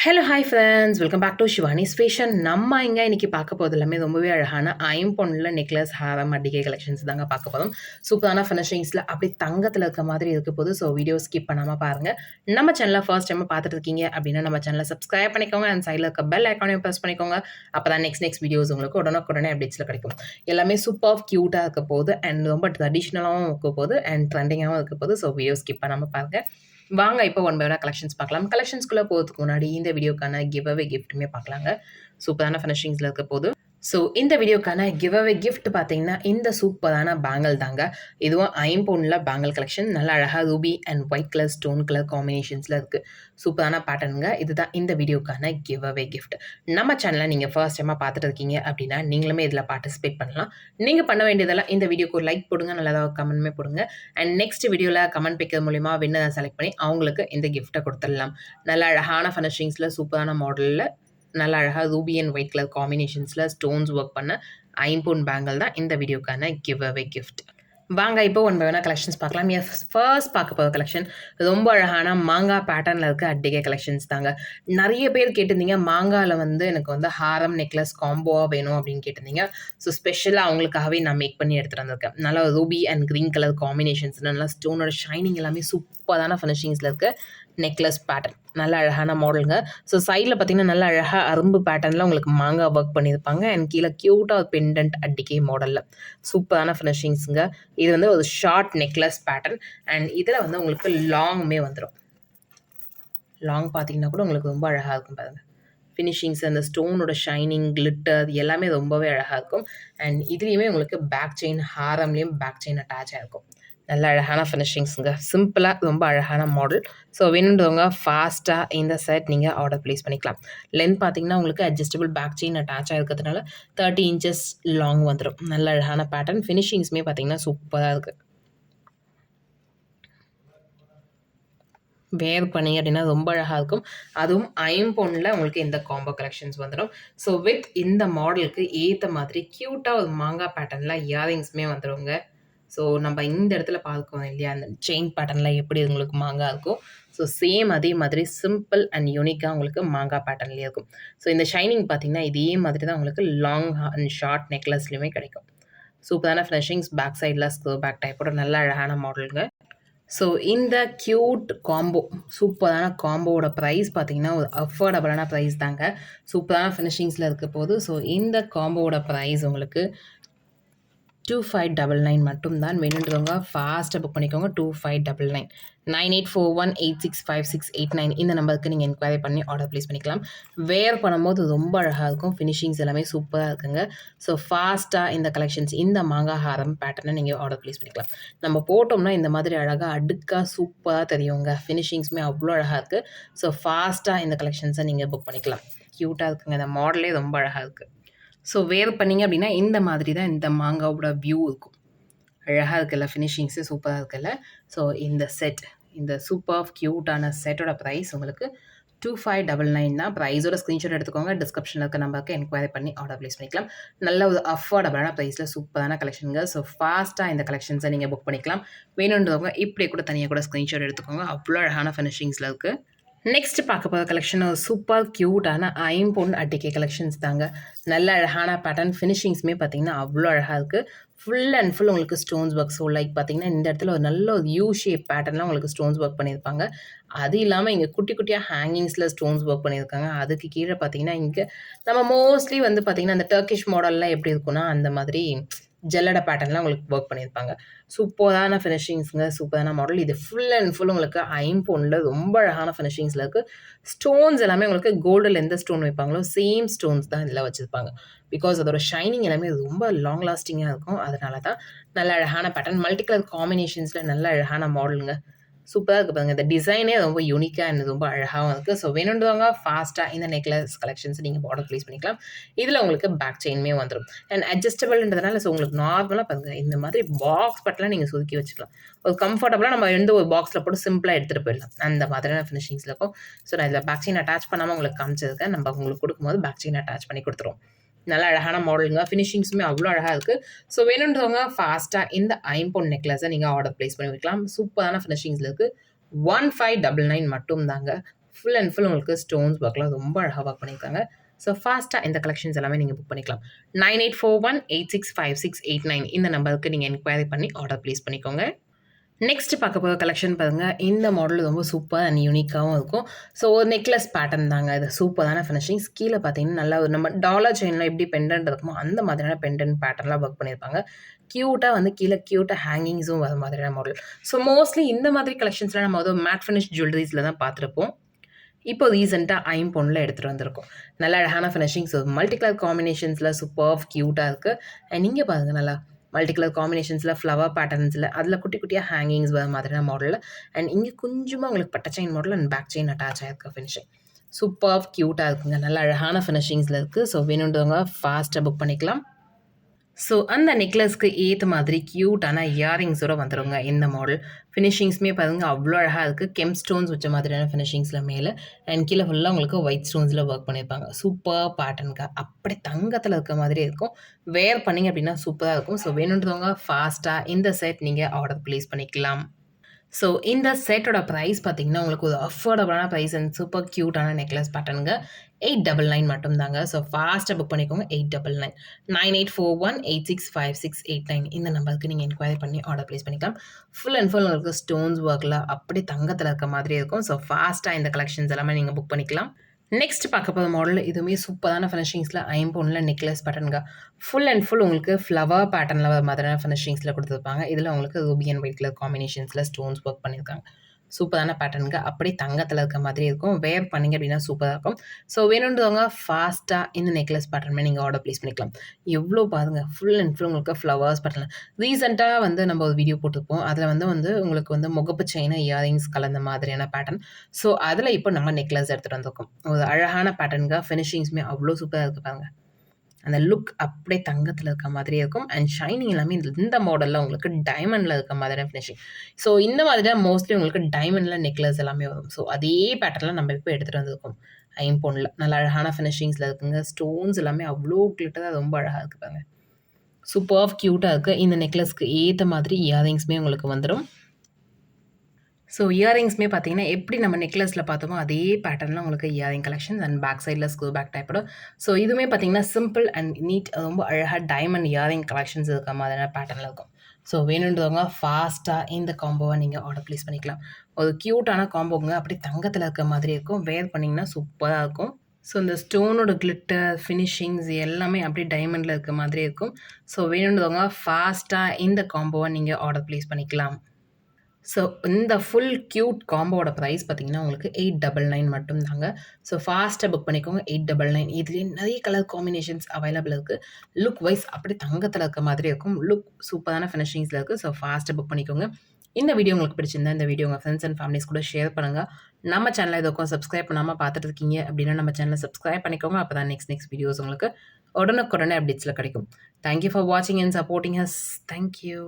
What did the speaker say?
Hello hi friends welcome back to Shivani ஸ்பேஷன் நம்ம இங்கே இன்றைக்கி பார்க்க போகிறது எல்லாமே ரொம்பவே அழகான ஐம்பொன்னில் நெக்லஸ் ஹாரம் அடிக்கை கலெக்ஷன்ஸ் தாங்க பார்க்க போதும் சூப்பரான ஃபினிஷிங்ஸில் அப்படி தங்கத்தில் இருக்க மாதிரி இருக்க போது ஸோ வீடியோ ஸ்கிப் பண்ணாமல் பாருங்கள் நம்ம சேனலில் ஃபர்ஸ்ட் டைம் பார்த்துட்டு இருக்கீங்க அப்படின்னா நம்ம சேனலை சப்ஸ்கிரைப் பண்ணிக்கோங்க அண்ட் சைடில் இருக்க பெல் ஐக்கானையும் ப்ரெஸ் பண்ணிக்கோங்க. அப்போ தான் நெக்ஸ்ட் நெக்ஸ்ட் வீடியோஸ் உங்களுக்கு உடனுக்குடனே அப்டேட்ஸில் கிடைக்கும். எல்லாமே சூப்பர் க்யூட்டாக இருக்க போது அண்ட் ரொம்ப ட்ரெடிஷ்னலாகவும் இருக்க போது அண்ட் ட்ரெண்டிங்காகவும் இருக்க போது ஸோ வீடியோ ஸ்கிப் பண்ணாமல் பாருங்கள் வாங்க இப்போ ஒன் பை ஒன்னாக கலெக்ஷன்ஸ் பார்க்கலாம். கலெக்ஷன்ஸ்குள்ளே போகிறதுக்கு முன்னாடி இந்த வீடியோக்கான கிவ் அவே கிஃப்ட்டுமே பார்க்கலாங்க. சூப்பரான ஃபினிஷிங்ஸில் இருக்க போது. ஸோ இந்த வீடியோக்கான கிவ் அவே கிஃப்ட் பார்த்தீங்கன்னா இந்த சூப்பரான பேங்கிள் தாங்க. இதுவும் ஐம்பொன்னில் பேங்கிள் கலெக்ஷன் நல்லா அழகாக ruby and white colour stone colour காம்பினேஷன்ஸில் இருக்குது சூப்பரான பேட்டர்னுங்க இதுதான் இந்த வீடியோக்கான கிவ் அவே கிஃப்ட் நம்ம சேனலை நீங்கள் ஃபர்ஸ்ட் டைமாக பார்த்துட்டு இருக்கீங்க அப்படின்னா நீங்களுமே இதில் பார்ட்டிசிபேட் பண்ணலாம். நீங்கள் பண்ண வேண்டியதெல்லாம் இந்த வீடியோக்கு ஒரு லைக் போடுங்க. நல்லதாக கமெண்ட்மே போடுங்க. அண்ட் நெக்ஸ்ட் வீடியோவில் கமெண்ட் பிக்கிறது மூலிமா வின்னரை செலக்ட் பண்ணி அவங்களுக்கு இந்த கிஃப்ட்டை கொடுத்துடலாம். நல்ல அழகான ஃபினிஷிங்ஸில் சூப்பரான மாடலில் நல்ல அழகாக ரூபி அண்ட் ஒயிட் கலர் காம்பினேஷன்ஸில் ஸ்டோன்ஸ் ஒர்க் பண்ண ஐம்பூன் பேங்கிள் தான் இந்த வீடியோக்கான கிவ் அவே கிஃப்ட் வாங்க இப்போ ஒன் பை ஒன்னா கலெக்ஷன்ஸ் பார்க்கலாம் எஸ் ஃபர்ஸ்ட் பார்க்க போகிற கலெக்ஷன் ரொம்ப அழகான மாங்காய் பேட்டர்னில் இருக்க அட்டிகை கலெக்ஷன்ஸ் தாங்க. நிறைய பேர் கேட்டிருந்தீங்க மாங்காவில் வந்து எனக்கு வந்து ஹாரம் நெக்லஸ் காம்போவாக வேணும் அப்படின்னு கேட்டிருந்தீங்க. ஸோ ஸ்பெஷலாக அவங்களுக்காகவே நான் மேக் பண்ணி எடுத்துகிட்டு வந்திருக்கேன். நல்லா ruby and green colour combinations நல்லா ஸ்டோனோட ஷைனிங் எல்லாமே சூப்பரான ஃபினிஷிங்ஸில் இருக்குது நெக்லஸ் பேட்டர்ன் நல்ல அழகான மாடலுங்க ஸோ சைடில் பார்த்தீங்கன்னா நல்ல அழகாக அரும்பு பேட்டர்னில் உங்களுக்கு மாங்காய் ஒர்க் பண்ணியிருப்பாங்க. அண்ட் கீழே க்யூட்டாக பெண்டன்ட் அடிக்கை மாடலில் சூப்பரான ஃபினிஷிங்ஸுங்க இது வந்து ஒரு ஷார்ட் நெக்லஸ் பேட்டர்ன் அண்ட் இதில் வந்து உங்களுக்கு லாங்குமே வந்துடும் லாங் பார்த்தீங்கன்னா கூட உங்களுக்கு ரொம்ப அழகாக இருக்கும் பாருங்கள் ஃபினிஷிங்ஸ் அந்த ஸ்டோனோட ஷைனிங் கிளிட்டர் அது எல்லாமே ரொம்பவே அழகாக இருக்கும். அண்ட் இதுலேயுமே உங்களுக்கு பேக் செயின் ஹாரம்லேயும் பேக் செயின் அட்டாச் ஆகிருக்கும் நல்ல அழகான ஃபினிஷிங்ஸுங்க சிம்பிளாக ரொம்ப அழகான மாடல் ஸோ வேணுன்றவங்க ஃபாஸ்ட்டாக இந்த செட் நீங்கள் ஆர்டர் ப்ளேஸ் பண்ணிக்கலாம். லென்த் பார்த்தீங்கன்னா உங்களுக்கு அட்ஜஸ்டபிள் பேக் செயின் அட்டாச் ஆகிருக்கிறதுனால தேர்ட்டி இன்ச்சஸ் லாங் வந்துடும் நல்ல அழகான பேட்டர்ன் ஃபினிஷிங்ஸுமே பார்த்தீங்கன்னா சூப்பராக இருக்குது வேர் பண்ணி அப்படின்னா ரொம்ப அழகாக இருக்கும். அதுவும் ஐம்பொன்னில் உங்களுக்கு இந்த காம்போ கலெக்ஷன்ஸ் வந்துடும் ஸோ வித் இந்த மாடலுக்கு ஏற்ற மாதிரி க்யூட்டாக ஒரு மாங்காய் பேட்டர்னில் இயரிங்ஸுமே வந்துடுங்க ஸோ நம்ம இந்த இடத்துல பார்க்கோம் இல்லையா? அந்த செயின் பேட்டர்னில் எப்படி உங்களுக்கு மாங்காய் இருக்கும் ஸோ சேம் அதே மாதிரி சிம்பிள் அண்ட் யூனிக்காக உங்களுக்கு மாங்காய் பேட்டர்ன்லேயே இருக்கும். ஸோ இந்த ஷைனிங் பார்த்திங்கன்னா இதே மாதிரி தான் உங்களுக்கு லாங் அண்ட் ஷார்ட் நெக்லஸ்லையுமே கிடைக்கும். சூப்பரான ஃப்ரெஷிங்ஸ் பேக் சைடில் ஸ்கோ பேக் டைப்போட நல்ல அழகான மாடலுங்க ஸோ இந்த க்யூட் காம்போ சூப்பரான காம்போவோட ப்ரைஸ் பார்த்தீங்கன்னா ஒரு அஃபோர்டபுளான ப்ரைஸ் தாங்க. சூப்பரான ஃபினிஷிங்ஸில் இருக்க போது ஸோ இந்த காம்போவோட ப்ரைஸ் உங்களுக்கு டூ ஃபைவ் டபுள் நைன் மட்டும்தான் வேணுன்றவங்க ஃபாஸ்ட்டாக புக் பண்ணிக்கோங்க. Two five double nine nine eight four one eight six five six eight nine இந்த நம்பருக்கு நீங்கள் என்கொயரி பண்ணி ஆர்டர் ப்ளேஸ் பண்ணிக்கலாம். வேர் பண்ணும்போது ரொம்ப அழகாக இருக்கும். ஃபினிஷிங்ஸ் எல்லாமே சூப்பராக இருக்குங்க. ஸோ ஃபாஸ்ட்டாக இந்த கலெக்ஷன்ஸ் இந்த மாங்காய் ஹாரம் பேட்டர்னை நீங்கள் ஆர்டர் ப்ளேஸ் பண்ணிக்கலாம். நம்ம போட்டோம்னா இந்த மாதிரி அழகாக அடுக்காக சூப்பராக தெரியுங்க. ஃபினிஷிங்ஸுமே அவ்வளோ அழகாக இருக்குது ஸோ ஃபாஸ்ட்டாக இந்த கலெக்ஷன்ஸை நீங்கள் புக் பண்ணிக்கலாம். க்யூட்டாக இருக்குங்க. இந்த மாடலே ரொம்ப அழகாக இருக்குது ஸோ வேர் பண்ணிங்க அப்படின்னா இந்த மாதிரி தான் இந்த மாங்காவோட வியூ இருக்கும். அழகாக இருக்குல்ல ஃபினிஷிங்ஸு சூப்பராக இருக்குல்ல. ஸோ இந்த செட் இந்த சூப்பர் க்யூட்டான செட்டோட ப்ரைஸ் உங்களுக்கு டூ ஃபைவ் டபுள் நைன் தான். ப்ரைஸோட ஸ்க்ரீன்ஷாட் எடுத்துக்கோங்க. டிஸ்கிரிப்ஷனில் இருக்க நம்பருக்கு என்கொயரி பண்ணி ஆர்டர் ப்ளேஸ் பண்ணிக்கலாம். நல்ல ஒரு அஃபோர்டபுளான ப்ரைஸில் சூப்பரான கலெக்ஷனுங்க ஸோ ஃபாஸ்ட்டாக இந்த கலெக்ஷன்ஸை நீங்கள் புக் பண்ணிக்கலாம். வேணுன்றவங்க இப்படியே கூட தனியாக கூட ஸ்க்ரீன்ஷாட் எடுத்துக்கோங்க. அவ்வளோ அழகான ஃபினிஷிங்ஸில் இருக்குது நெக்ஸ்ட் பார்க்க போகிற கலெக்ஷன் ஒரு சூப்பர் க்யூட்டான ஐம்பொன் அட்டிகை கலெக்ஷன்ஸ் தாங்க. நல்ல அழகான பேட்டர்ன் ஃபினிஷிங்ஸுமே பார்த்தீங்கன்னா அவ்வளோ அழகாக இருக்குது ஃபுல் அண்ட் ஃபுல் உங்களுக்கு ஸ்டோன்ஸ் ஒர்க் ஸோ லைக் பார்த்தீங்கன்னா இந்த இடத்துல ஒரு நல்ல ஒரு யூ ஷேப் பேட்டர்னில் உங்களுக்கு ஸ்டோன்ஸ் ஒர்க் பண்ணியிருப்பாங்க. அது இல்லாமல் இங்கே குட்டி குட்டியாக ஹேங்கிங்ஸில் ஸ்டோன்ஸ் ஒர்க் பண்ணியிருக்காங்க. அதுக்கு கீழே பார்த்தீங்கன்னா இங்கே நம்ம மோஸ்ட்லி வந்து பார்த்திங்கன்னா அந்த டர்க்கிஷ் மாடல்லாம் எப்படி இருக்குன்னா அந்த மாதிரி ஜல்லட பேட்டர்ன்லாம் உங்களுக்கு ஒர்க் பண்ணியிருப்பாங்க. சூப்பரான ஃபினிஷிங்ஸுங்க சூப்பரான மாடல் இது ஃபுல் அண்ட் ஃபுல் உங்களுக்கு ஐம்பொன்னில் ரொம்ப அழகான ஃபினிஷிங்ஸில் இருக்குது ஸ்டோன்ஸ் எல்லாமே உங்களுக்கு கோல்டில் எந்த ஸ்டோன் வைப்பாங்களோ சேம் ஸ்டோன்ஸ் தான் இதில் வச்சுருப்பாங்க. பிகாஸ் அதோட ஷைனிங் எல்லாமே ரொம்ப லாங் லாஸ்டிங்காக இருக்கும். அதனால தான் நல்ல அழகான பேட்டர்ன் மல்டி கலர் காம்பினேஷன்ஸில் நல்ல அழகான மாடலுங்க சூப்பராக இருக்குது பாருங்கள் இந்த டிசைனே ரொம்ப யூனிக்காக அண்ட் ரொம்ப அழகாகவும் இருக்குது ஸோ வேணுன்றவங்க ஃபாஸ்ட்டாக இந்த நெக்லஸ் கலெக்ஷன்ஸ் நீங்கள் ஆர்டர் ப்ளேஸ் பண்ணிக்கலாம். இதில் உங்களுக்கு பேக் செயின்மே வந்துடும் அண்ட் அட்ஜஸ்டபிள்ன்றதுனால ஸோ உங்களுக்கு நார்மலாக பாருங்கள் இந்த மாதிரி பாக்ஸ் பட்டெலாம் நீங்கள் சுதுக்கி வச்சுக்கலாம். ஒரு கம்ஃபர்டபுளாக நம்ம எந்த ஒரு பாக்ஸில் போட்டு சிம்பிளாக எடுத்துகிட்டு போயிடலாம். அந்த மாதிரியான ஃபினிஷிங்ஸில் இருக்கும். ஸோ நான் இதில் பேக் செயின் அட்டாச் பண்ணாமல் உங்களுக்கு காமிச்சிருக்கேன். நம்ம உங்களுக்கு கொடுக்கும்போது பேக் செயின் அட்டாச் பண்ணி கொடுத்துருவோம். நல்ல அழகான மாடலுங்க ஃபினிஷிங்ஸுமே அவ்வளோ அழகாக இருக்குது ஸோ வேணுன்றவங்க ஃபாஸ்ட்டாக இந்த ஐம்பொன் நெக்லஸை நீங்கள் ஆர்டர் ப்ளேஸ் பண்ணி வைக்கலாம். சூப்பரான ஃபினிஷிங்ஸில் இருக்குது ஒன் ஃபைவ் டபுள் நைன் மட்டும் தாங்க ஃபுல் அண்ட் ஃபுல் உங்களுக்கு ஸ்டோன்ஸ் ஒர்க்லாம் ரொம்ப அழகாக ஒர்க் பண்ணியிருக்காங்க. ஸோ ஃபாஸ்ட்டாக இந்த கலெக்ஷன்ஸ் எல்லாமே நீங்கள் புக் பண்ணிக்கலாம். Nine eight four one eight six five six eight nine இந்த நம்பருக்கு நீங்கள் என்கொயரி பண்ணி ஆர்டர் ப்ளேஸ் பண்ணிக்கோங்க. நெக்ஸ்ட் பார்க்க போகிற கலெக்ஷன் பாருங்கள் இந்த மாடல் ரொம்ப சூப்பர் அண்ட் யூனிக்காகவும் இருக்கும். ஸோ ஒரு நெக்லஸ் பேட்டர்ன் தாங்க இது. சூப்பரான ஃபினிஷிங்ஸ் கீழே பார்த்தீங்கன்னா நல்லா ஒரு நம்ம டாலர் செயினில் எப்படி பெண்டன்ட் இருக்குமோ அந்த மாதிரியான பெண்டன்ட் பேட்டர்லாம் ஒர்க் பண்ணியிருப்பாங்க. க்யூட்டாக வந்து கீழே க்யூட்டாக ஹேங்கிங்ஸும் வர மாதிரியான மாடல் ஸோ மோஸ்ட்லி இந்த மாதிரி கலெக்ஷன்ஸ்லாம் நம்ம வந்து மேட் ஃபினிஷ் ஜுவல்லரிஸில் தான் பார்த்துருப்போம். இப்போ ரீசெண்டாக ஐம்பொன்னில் எடுத்துகிட்டு வந்திருக்கோம். நல்ல அழகான ஃபினிஷிங்ஸ் மல்டி கலர் காம்பினேஷன்ஸில் சூப்பர் க்யூட்டாக இருக்குது அண்ட் நீங்கள் பாருங்கள் நல்லா மல்டி கலர் காம்பினேஷன்ஸில் ஃப்ளவர் பேட்டர்ன்ஸில் அதில் குட்டி குட்டியாக ஹேங்கிங்ஸ் வர மாதிரியான மாடலில் அண்ட் இங்கே கொஞ்சமாக உங்களுக்கு பட்ட chain model and back chain attach ஆகிருக்கு ஃபினிஷிங் சூப்பர் க்யூட்டாக இருக்குங்க. நல்ல அழகான ஃபினிஷிங்ஸில் இருக்குது ஸோ வேணுன்றவங்க ஃபாஸ்ட்டாக புக் பண்ணிக்கலாம். ஸோ அந்த நெக்லஸ்க்கு ஏற்ற மாதிரி க்யூட்டான இயரிங்ஸோட வந்துடுங்க இந்த மாடல் ஃபினிஷிங்ஸுமே பாருங்க அவ்வளோ அழகாக இருக்குது கெம் ஸ்டோன்ஸ் வச்ச மாதிரியான ஃபினிஷிங்ஸில் மேலே. அண்ட் கீழே ஃபுல்லாக உங்களுக்கு ஒயிட் ஸ்டோன்ஸில் ஒர்க் பண்ணியிருப்பாங்க சூப்பர் பேட்டர்னுக்கு அப்படி தங்கத்தில் இருக்க மாதிரி இருக்கும். வேர் பண்ணிங்க அப்படின்னா சூப்பராக இருக்கும். ஸோ வேணுன்றவங்க ஃபாஸ்ட்டாக இந்த செட் நீங்கள் ஆர்டர் ப்ளேஸ் பண்ணிக்கலாம். ஸோ இந்த செட்டோட ப்ரைஸ் பார்த்தீங்கன்னா உங்களுக்கு ஒரு அஃபோர்டபுளான ப்ரைஸ் அண்ட் சூப்பர் க்யூட்டான நெக்லஸ் பேட்டர்னுங்க எயிட் டபுள் நைன் மட்டும் தாங்க ஸோ ஃபாஸ்ட்டாக புக் பண்ணிக்கோங்க eight double nine nine eight four one eight six five six eight nine இந்த நம்பருக்கு நீங்கள் என்கொயரி பண்ணி ஆர்டர் ப்ளேஸ் பண்ணிக்கலாம். ஃபுல் அண்ட் ஃபுல் உங்களுக்கு ஸ்டோன்ஸ் ஒர்க்கில் அப்படி தங்கத்தில் இருக்க மாதிரி இருக்கும். ஸோ ஃபாஸ்ட்டாக இந்த கலெக்ஷன்ஸ் எல்லாமே நீங்கள் புக் பண்ணிக்கலாம். நெக்ஸ்ட் பார்க்க போகிற மாடல் இதுவுமே சூப்பரான ஃபினிஷிங்ஸில் ஐம்பொன்னில் நெக்லஸ் பேட்டர்னுங்க ஃபுல் அண்ட் ஃபுல் உங்களுக்கு ஃப்ளவர் பேட்டர்னில் வர மாதிரியான ஃபினிஷிங்ஸில் கொடுத்துருப்பாங்க. இதில் உங்களுக்கு ரூபி அண்ட் ஒயிட் கலர் காம்பினேஷன்ஸில் ஸ்டோன்ஸ் ஒர்க் பண்ணியிருக்காங்க சூப்பரான பேட்டர்னுக்கு அப்படியே தங்கத்தில் இருக்க மாதிரி இருக்கும். வேர் பண்ணிங்க அப்படின்னா சூப்பராக இருக்கும். ஸோ வேணுன்றவங்க ஃபாஸ்ட்டாக இந்த நெக்லஸ் பேட்டர்னுமே நீங்கள் ஆர்டர் ப்ளேஸ் பண்ணிக்கலாம். எவ்வளோ பாருங்கள் ஃபுல் அண்ட் ஃபுல் உங்களுக்கு ஃப்ளவர்ஸ் பேட்டர்ன் ரீசெண்டாக வந்து நம்ம ஒரு வீடியோ போட்டிருப்போம். அதில் வந்து வந்து உங்களுக்கு வந்து முகப்பு செயின் இயரிங்ஸ் கலந்த மாதிரியான பேட்டர்ன் ஸோ அதில் இப்போ நம்ம நெக்லஸ் எடுத்துகிட்டு வந்திருக்கோம். ஒரு அழகான பேட்டர்னுக்கு ஃபினிஷிங்ஸுமே அவ்வளோ சூப்பராக இருக்குது பாருங்கள் அந்த லுக் அப்படியே தங்கத்தில் இருக்க மாதிரி இருக்கும். அண்ட் ஷைனிங் எல்லாமே இந்த மாடலில் உங்களுக்கு டைமண்டில் இருக்க மாதிரியான ஃபினிஷிங் ஸோ இந்த மாதிரி மோஸ்ட்லி உங்களுக்கு டைமண்டில் நெக்லஸ் எல்லாமே வரும். ஸோ அதே பேட்டர்னில் நம்ம இப்போ எடுத்துகிட்டு வந்திருக்கோம். ஐம்பொன்னில் நல்ல அழகான ஃபினிஷிங்ஸில் இருக்குங்க. ஸ்டோன்ஸ் எல்லாமே அவ்வளோ கிளிட்டராக ரொம்ப அழகாக இருக்குப்பாங்க சூப்பர் க்யூட்டாக இருக்குது இந்த நெக்லஸ்க்கு ஏற்ற மாதிரி இயரிங்ஸுமே உங்களுக்கு வந்துடும் ஸோ இயரிங்ஸ்மே பார்த்தீங்கன்னா எப்படி நம்ம நெக்லஸில் பார்த்தோமோ அதே பேட்டர்னில் உங்களுக்கு இயரிங் கலெக்ஷன்ஸ் அண்ட் பேக் சைடில் ஸ்க்ரூ பேக் டைப்போட ஸோ இதுவுமே பார்த்தீங்கன்னா சிம்பிள் அண்ட் நீட் ரொம்ப அழகாக டைமண்ட் இயரிங் கலெக்ஷன்ஸ் இருக்க மாதிரியான பேட்டர்னில் இருக்கும். ஸோ வேணுன்றவங்க ஃபாஸ்ட்டாக இந்த காம்போவை நீங்கள் ஆர்டர் ப்ளேஸ் பண்ணிக்கலாம். ஒரு க்யூட்டான காம்போங்க அப்படி தங்கத்தில் இருக்க மாதிரி இருக்கும். வேர் பண்ணிங்கன்னா சூப்பராக இருக்கும். ஸோ இந்த ஸ்டோனோட கிளிட்டர் ஃபினிஷிங்ஸ் எல்லாமே அப்படியே டைமண்டில் இருக்க மாதிரி இருக்கும். ஸோ வேணுன்றவங்க ஃபாஸ்ட்டாக இந்த காம்போவை நீங்கள் ஆர்டர் ப்ளேஸ் பண்ணிக்கலாம். ஸோ இந்த ஃபுல் க்யூட் காம்போட ப்ரைஸ் பார்த்தீங்கன்னா உங்களுக்கு எயிட் டபுள் நைன் மட்டும்தாங்க. ஸோ ஃபாஸ்ட்டாக புக் பண்ணிக்கோங்க. எயிட் டபுள் நைன் இதுலேயே நிறைய கலர் காம்பினேஷன்ஸ் அவைலபிள் இருக்குது லுக் வைஸ் அப்படி தங்கத்தில் இருக்க மாதிரி இருக்கும். லுக் சூப்பரான ஃபினிஷிங்ஸில் இருக்குது ஸோ ஃபாஸ்ட்டாக புக் பண்ணிக்கோங்க. இந்த வீடியோ உங்களுக்கு பிடிச்சிருந்தா இந்த வீடியோ உங்கள் ஃப்ரெண்ட்ஸ் அண்ட் ஃபேமிலிஸ் கூட ஷேர் பண்ணுங்கள் நம்ம சேனலை இதுக்கும் சப்ஸ்கிரைப் பண்ணாமல் பார்த்துட்டு இருக்கீங்க அப்படின்னா நம்ம சேனலை சப்ஸ்கிரைப் பண்ணிக்கோங்க. அப்போ தான் நெக்ஸ்ட் நெக்ஸ்ட் வீடியோஸ் உங்களுக்கு உடனுக்குடனே அப்டேட்ஸில் கிடைக்கும். தேங்க்யூ ஃபார் வாட்சிங் அண்ட் சப்போர்ட்டிங் ஹஸ் தேங்க்யூ